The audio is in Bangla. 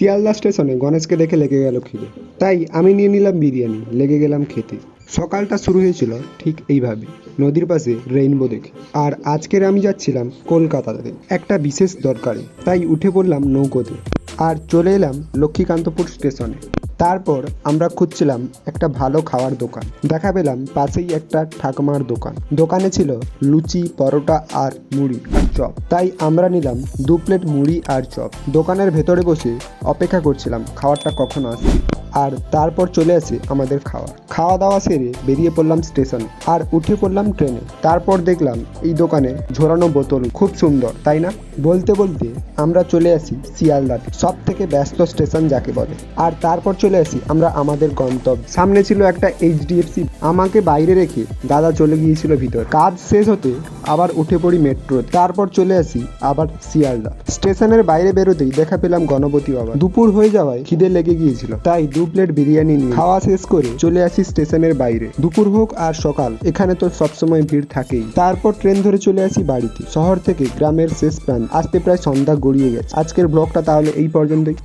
শিয়ালদা স্টেশনে গণেশকে দেখে লেগে গেল খিদে। তাই আমি নিয়ে নিলাম বিরিয়ানি, লেগে গেলাম খেতে। সকালটা শুরু হয়েছিল ঠিক এইভাবে, নদীর পাশে রেইনবো দেখে। আর আজকের আমি যাচ্ছিলাম কলকাতাতে, একটা বিশেষ দরকারে। তাই উঠে পড়লাম নৌকোতে। আর চলে এলাম লক্ষ্মীকান্তপুর স্টেশনে। তারপর আমরা খুঁজছিলাম একটা ভালো খাওয়ার দোকান। দেখা পেলাম পাশেই একটা ঠাকুমার দোকান। দোকানে ছিল লুচি, পরোটা আর মুড়ি আর চপ। তাই আমরা নিলাম দু প্লেট মুড়ি আর চপ। দোকানের ভেতরে বসে অপেক্ষা করছিলাম, খাওয়ারটা কখন আসবে? আর তারপর চলে আসে আমাদের খাওয়া। খাওয়া দাওয়া সেরে বেরিয়ে পড়লাম স্টেশন আর উঠে পড়লাম ট্রেনে। তারপর দেখলাম এই দোকানে ঝোরানো বোতল খুব সুন্দর, তাই না? বলতে বলতে আমরা চলে আসি শিয়ালদাতে সব থেকে ব্যস্ত স্টেশন যাকে বলে। আর তারপর চলে আসি আমরা আমাদের গন্তব্য। সামনে ছিল একটা এইচডিএফসি। আমাকে বাইরে রেখে দাদা চলে গিয়েছিল ভিতর। কাজ শেষ হতে আবার উঠে পড়ি মেট্রো, তারপর চলে আসি আবার শিয়ালদা। স্টেশনের বাইরে বেরোতেই দেখা পেলাম গণপতি বাবা দুপুর হয়ে যাওয়ায় খিদে লেগে গিয়েছিল, তাই দু প্লেট বিরিয়ানি নিয়ে খাওয়া শেষ করে চলে আসি স্টেশনের বাইরে। দুপুর হোক আর সকাল, এখানে তো সবসময় ভিড় থাকেই। তারপর ট্রেন ধরে চলে আসি বাড়িতে। শহর থেকে গ্রামের শেষ প্রান্ত। আসতে প্রায় সন্ধ্যা গড়িয়ে গেছে। আজকের ব্লগটা তাহলে এই পর্যন্তই।